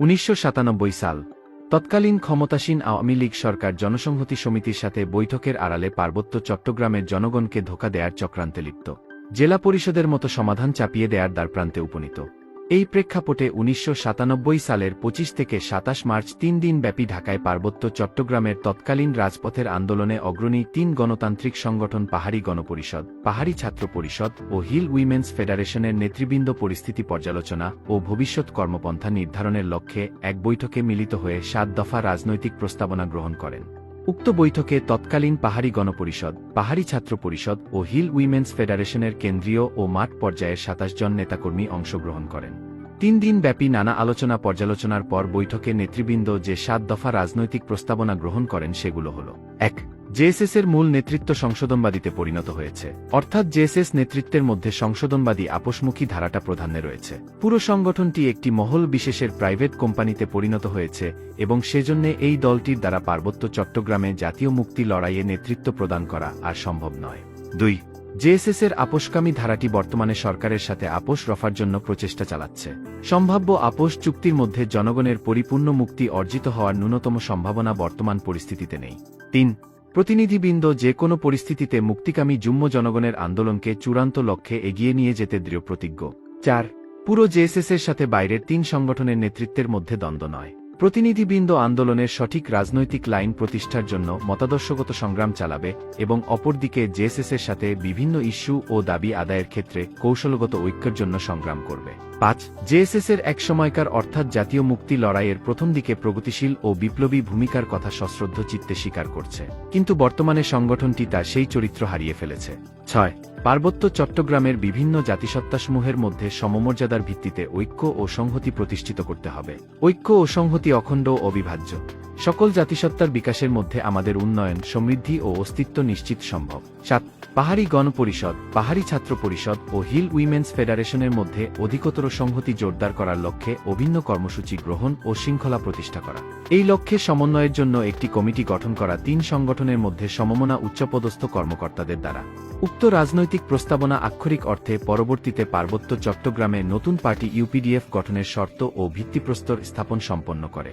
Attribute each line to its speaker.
Speaker 1: উনিশশো সাতানব্বই সাল, তৎকালীন ক্ষমতাসীন আওয়ামী লীগ সরকার জনসংহতি সমিতির সাথে বৈঠকের আড়ালে পার্বত্য চট্টগ্রামের জনগণকে ধোকা দেয়ার চক্রান্তে লিপ্ত। জেলা পরিষদের মতো সমাধান চাপিয়ে দেয়ার দ্বারপ্রান্তে উপনীত। এই প্রেক্ষাপটে উনিশশো সাতানব্বই সালের ২৫ থেকে সাতাশ মার্চ তিন দিন ব্যাপী ঢাকায় পার্বত্য চট্টগ্রামের তৎকালীন রাজপথের আন্দোলনে অগ্রণী তিন গণতান্ত্রিক সংগঠন পাহাড়ি গণপরিষদ, পাহাড়ি ছাত্র পরিষদ ও হিল উইমেন্স ফেডারেশনের নেতৃবৃন্দ পরিস্থিতি পর্যালোচনা ও ভবিষ্যৎ কর্মপন্থা নির্ধারণের লক্ষ্যে এক বৈঠকে মিলিত হয়ে সাত দফা রাজনৈতিক প্রস্তাবনা গ্রহণ করেন। উক্ত বৈঠকে তৎকালীন পাহাড়ি গণপরিষদ, পাহাড়ি ছাত্র পরিষদ ও হিল উইমেন্স ফেডারেশনের কেন্দ্রীয় ও মাঠ পর্যায়ের সাতাশ জন নেতাকর্মী অংশগ্রহণ করেন। তিন দিন ব্যাপী নানা আলোচনা পর্যালোচনার পর বৈঠকে নেতৃবৃন্দ যে সাত দফা রাজনৈতিক প্রস্তাবনা গ্রহণ করেন সেগুলো হল, এক জেএসএস এর মূল নেতৃত্ব সংশোধনবাদীতে পরিণত হয়েছে। অর্থাৎ জেএসএস নেতৃত্বের মধ্যে সংশোধনবাদী আপোষমুখী ধারাটা প্রাধান্যে রয়েছে। পুরো সংগঠনটি একটি মহল বিশেষের প্রাইভেট কোম্পানিতে পরিণত হয়েছে এবং সেজন্য এই দলটির দ্বারা পার্বত্য চট্টগ্রামে জাতীয় মুক্তি লড়াইয়ে নেতৃত্ব প্রদান করা আর সম্ভব নয়। দুই জেএসএস এর আপোষকামী ধারাটি বর্তমানে সরকারের সাথে আপোষ রফার জন্য প্রচেষ্টা চালাচ্ছে। সম্ভাব্য আপোষ চুক্তির মধ্যে জনগণের পরিপূর্ণ মুক্তি অর্জিত হওয়ার ন্যূনতম সম্ভাবনা বর্তমান পরিস্থিতিতে নেই। তিন প্রতিনিধিবৃন্দ যে কোনো পরিস্থিতিতে মুক্তিকামী যুম্ম জনগণের আন্দোলনকে চূড়ান্ত লক্ষ্যে এগিয়ে নিয়ে যেতে দৃঢ় প্রতিজ্ঞ চার, পুরো জেএসএস এর সাথে বাইরের তিন সংগঠনের নেতৃত্বের মধ্যে দ্বন্দ্ব নয়। প্রতিনিধিবৃন্দ আন্দোলনের সঠিক রাজনৈতিক লাইন প্রতিষ্ঠার জন্য মতাদর্শগত সংগ্রাম চালাবে এবং অপরদিকে জেএসএস এর সাথে বিভিন্ন ইস্যু ও দাবি আদায়ের ক্ষেত্রে কৌশলগত ঐক্যের জন্য সংগ্রাম করবে। পাঁচ জেএসএস এর এক সময়কার অর্থাৎ জাতীয় মুক্তি লড়াইয়ের প্রথম দিকে প্রগতিশীল ও বিপ্লবী ভূমিকার কথা সশ্রদ্ধ চিত্তে স্বীকার করছে। কিন্তু বর্তমানে সংগঠনটি তার সেই চরিত্র হারিয়ে ফেলেছে। ছয় পার্বত্য চট্টগ্রামের বিভিন্ন জাতিসত্তাসমূহের মধ্যে সমমর্যাদার ভিত্তিতে ঐক্য ও সংহতি প্রতিষ্ঠিত করতে হবে। ঐক্য ও সংহতি অখণ্ড অবিভাজ্য। সকল জাতিসত্তার বিকাশের মধ্যে আমাদের উন্নয়ন, সমৃদ্ধি ও অস্তিত্ব নিশ্চিত সম্ভব। সাত, পাহাড়ি গণপরিষদ, পাহাড়ি ছাত্র পরিষদ ও হিল উইমেন্স ফেডারেশনের মধ্যে অধিকতর সংহতি জোরদার করার লক্ষ্যে অভিন্ন কর্মসূচি গ্রহণ ও শৃঙ্খলা প্রতিষ্ঠা করা। এই লক্ষ্যে সমন্বয়ের জন্য একটি কমিটি গঠন করা তিন সংগঠনের মধ্যে সমমনা উচ্চপদস্থ কর্মকর্তাদের দ্বারা। উক্ত রাজনৈতিক প্রস্তাবনা আক্ষরিক অর্থে পরবর্তীতে পার্বত্য চট্টগ্রামে নতুন পার্টি ইউপিডিএফ গঠনের শর্ত ও ভিত্তিপ্রস্তর স্থাপন সম্পন্ন করে।